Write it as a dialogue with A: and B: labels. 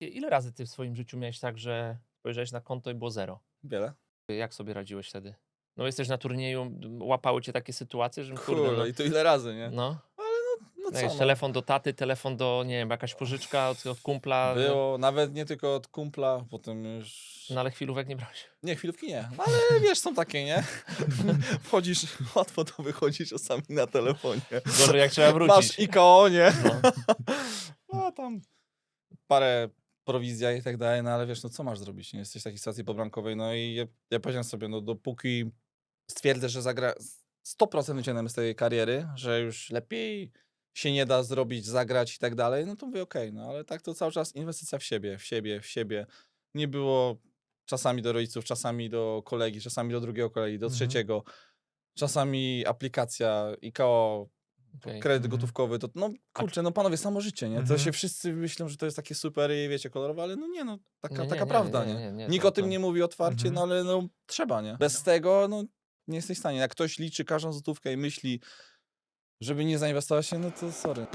A: Ile razy ty w swoim życiu miałeś tak, że spojrzałeś na konto i było zero?
B: Wiele.
A: Jak sobie radziłeś wtedy? No jesteś na turnieju, łapały cię takie sytuacje, że kurde,
B: Kurde,
A: no,
B: i to ile razy, nie?
A: no,
B: No
A: jakiś
B: co, no.
A: telefon do taty, telefon do, nie wiem, jakaś pożyczka od, od kumpla, no,
B: Było, nawet nie tylko od kumpla, potem już...
A: no ale chwilówek nie brałeś.
B: Nie, chwilówki nie. No, ale wiesz, są takie, nie? Wchodzisz, łatwo to wychodzi czasami na telefonie.
A: Gorzej jak trzeba
B: Masz
A: wrócić.
B: IKO, nie?
A: No.
B: No tam parę prowizja i tak dalej, no ale wiesz, no co masz zrobić? Nie jesteś w takiej sytuacji pobramkowej, no i ja, ja powiedziałem sobie, no dopóki stwierdzę, że zagra 100% wyciągnę z tej kariery, że już lepiej się nie da zrobić, zagrać i tak dalej, no to mówię okej, no ale tak to cały czas inwestycja w siebie, w siebie, w siebie. Nie było czasami do rodziców, czasami do kolegi, czasami do drugiego kolegi, do
A: Mhm.
B: trzeciego. Czasami aplikacja, IKO,
A: Okej.
B: kredyt
A: Mhm.
B: gotówkowy, to no kurczę, no panowie, samo życie, nie? To
A: Mhm.
B: się wszyscy myślą, że to jest takie super i wiecie, kolorowe, ale no nie, no taka,
A: Nie, nie,
B: taka
A: nie,
B: prawda,
A: nie,
B: nie?
A: nie, nie,
B: Nikt
A: to-
B: o tym
A: to-
B: nie mówi otwarcie,
A: Mhm.
B: no ale no trzeba, nie? Bez tego, no nie jesteś w stanie. Jak ktoś liczy każdą złotówkę i myśli, żeby nie zainwestować się, no to sorry.